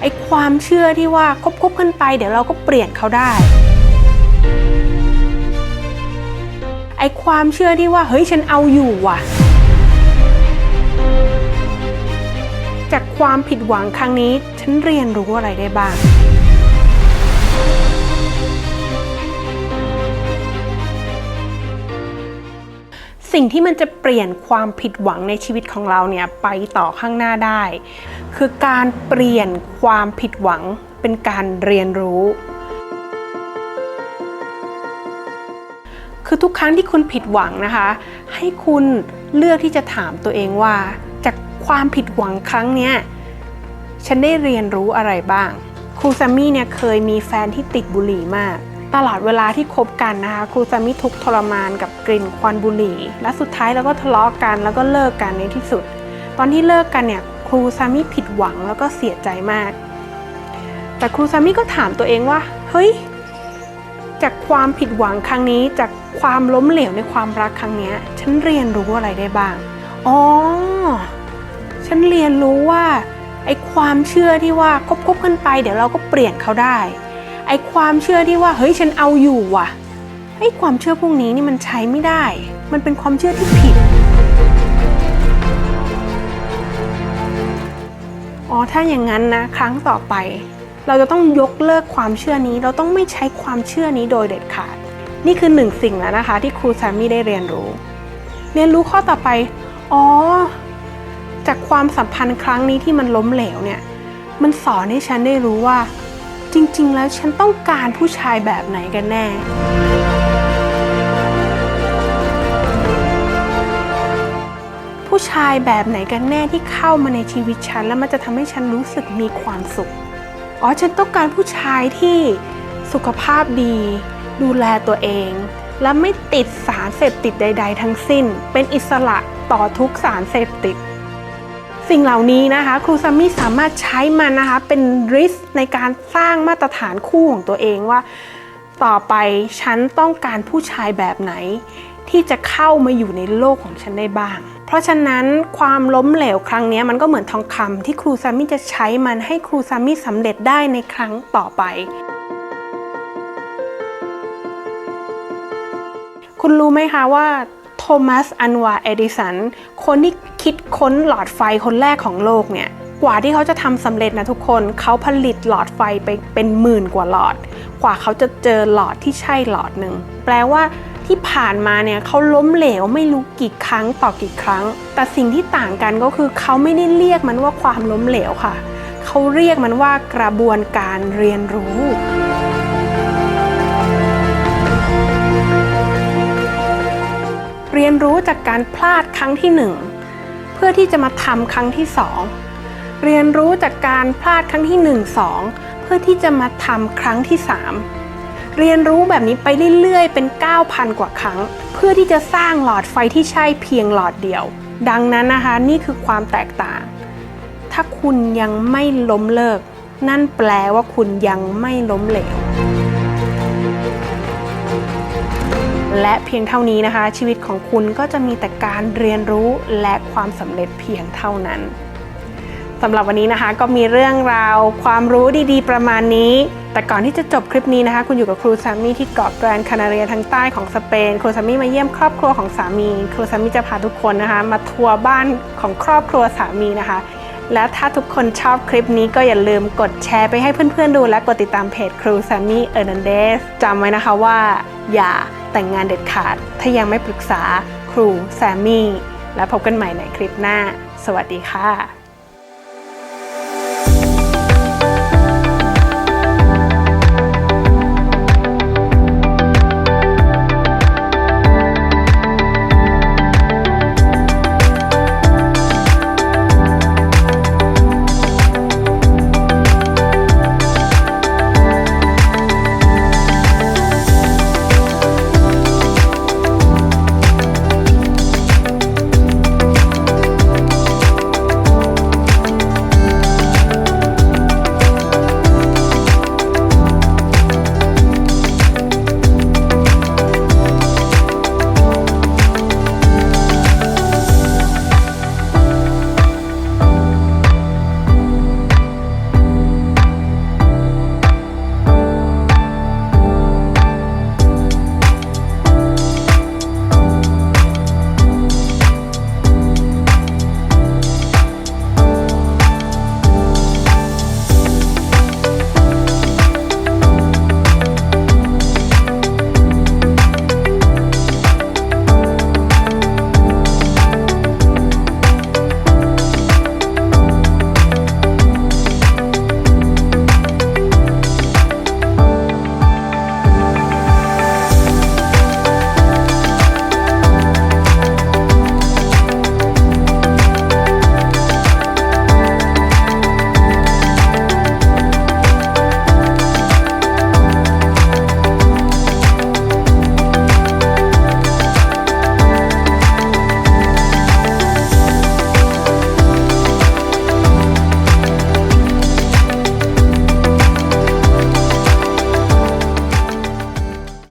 ไอ้ความเชื่อที่ว่าคบคบกันไป เดี๋ยวเราก็เปลี่ยนเขาได้ไอ้ความเชื่อที่ว่าเฮ้ยฉันเอาอยู่ว่ะ จากความผิดหวังครั้งนี้ ฉันเรียนรู้อะไรได้บ้าง สิ่งที่มันจะเปลี่ยนความผิดหวังในชีวิตของเราเนี่ยไปต่อข้างหน้าได้ คือการเปลี่ยนความผิดหวังเป็นการเรียนรู้ คือทุกครั้งที่คุณผิดหวังนะคะ ให้คุณเลือกที่จะถามตัวเองว่า จากความผิดหวังครั้งเนี้ยฉันได้เรียนรู้อะไรบ้าง ครูซัมมี่เนี่ยเคยมีแฟนที่ติดบุหรี่มาก ตลอดเวลาที่คบกันนะคะ ครูซัมมี่ทุกทรมานกับกลิ่นควันบุหรี่ และสุดท้ายเราก็ทะเลาะกันแล้วก็เลิกกันในที่สุด ตอนที่เลิกกันเนี่ย ครูซัมมี่ผิดหวังแล้วก็เสียใจมาก แต่ครูซัมมี่ก็ถามตัวเองว่า เฮ้ย จากความผิดหวังครั้งนี้ จากความล้มเหลวในความรักครั้งเนี้ยฉันเรียนรู้อะไรได้บ้าง อ๋อ ฉันเรียนรู้ว่าไอ้ความเชื่อที่ว่าคบคบกันไป เดี๋ยวเราก็เปลี่ยนเขาได้ ไอ้ความเชื่อที่ว่า เฮ้ยฉันเอาอยู่ว่ะไอ้ความเชื่อพวกนี้นี่มันใช้ไม่ได้ มันเป็นความเชื่อที่ผิด อ๋อถ้าอย่างนั้นนะครั้งต่อไป เราจะต้องยกเลิกความเชื่อนี้ เราต้องไม่ใช้ความเชื่อนี้โดยเด็ดขาด นี่คือหนึ่งสิ่งแล้วนะคะ ที่ครูแซมมี่ได้เรียนรู้ เรียนรู้ข้อต่อไป อ๋อ จากความสัมพันธ์ครั้งนี้ที่มันล้มเหลวเนี่ย มันสอนให้ฉันได้รู้ว่า จริง ๆ แล้วฉันต้องการผู้ชายแบบไหนกันแน่ ผู้ชายแบบไหนกันแน่ที่เข้ามาในชีวิตฉัน แล้วมันจะทำให้ฉันรู้สึกมีความสุข อ๋อ ฉันต้องการผู้ชายที่สุขภาพดี ดูแลตัวเอง และไม่ติดสารเสพติดใด ๆ ทั้งสิ้น เป็นอิสระต่อทุกสารเสพติด สิ่งเหล่านี้นะคะครูซัมมี่สามารถใช้มันนะคะเป็นริสในการสร้างมาตรฐานคู่ของตัวเองว่า ต่อไปฉันต้องการผู้ชายแบบไหน ที่จะเข้ามาอยู่ในโลกของฉันได้บ้าง เพราะฉะนั้นความล้มเหลวครั้งนี้มันก็เหมือนทองคำที่ครูซามี่จะใช้มันให้ครูซามี่สำเร็จได้ในครั้งต่อไปคุณรู้ไหมคะว่าโทมัส อันวา เอดิสัน คนที่คิดค้นหลอดไฟคนแรกของโลกเนี่ย กว่าที่เขาจะทำสำเร็จนะทุกคน เขาผลิตหลอดไฟไปเป็นหมื่นกว่าหลอด กว่าเขาจะเจอหลอดที่ใช่หลอดหนึ่ง แปลว่า ที่ผ่านมาเนี่ยเขาล้มเหลวไม่รู้กี่ครั้งต่อกี่ครั้ง แต่สิ่งที่ต่างกันก็คือเขาไม่ได้เรียกมันว่าความล้มเหลวค่ะ เขาเรียกมันว่ากระบวนการเรียนรู้เรียนรู้จากการพลาดครั้งที่หนึ่งเพื่อที่จะมาทำครั้งที่สองเรียนรู้จากการพลาดครั้งที่หนึ่งสองเพื่อที่จะมาทำครั้งที่สาม เรียนรู้แบบนี้ไปเรื่อยๆ เป็น 9,000 กว่าครั้ง เพื่อที่จะสร้างหลอดไฟที่ใช่เพียงหลอดเดียว ดังนั้นนะคะนี่คือความแตกต่าง ถ้าคุณยังไม่ล้มเลิก นั่นแปลว่าคุณยังไม่ล้มเหลว และเพียงเท่านี้นะคะ ชีวิตของคุณก็จะมีแต่การเรียนรู้และความสำเร็จเพียงเท่านั้น สำหรับวันนี้นะคะ ก็มีเรื่องราวความรู้ดีๆ ประมาณนี้ แต่ก่อนที่จะจบคลิปนี้นะคะ คุณอยู่กับครูซามี่ที่เกาะแกรนคานาเรียทางใต้ของสเปน ครูซามี่มาเยี่ยมครอบครัวของสามี ครูซามี่จะพาทุกคนนะคะ มาทัวร์บ้านของครอบครัวสามีนะคะ และถ้าทุกคนชอบคลิปนี้ก็อย่าลืมกดแชร์ไปให้เพื่อนๆดู และกดติดตามเพจครูซามี่เออร์นันเดสจำไว้นะคะว่า อย่าแต่งงานเด็ดขาด ถ้ายังไม่ปรึกษาครูแซมมี่และพบกันใหม่ในคลิปหน้า สวัสดีค่ะ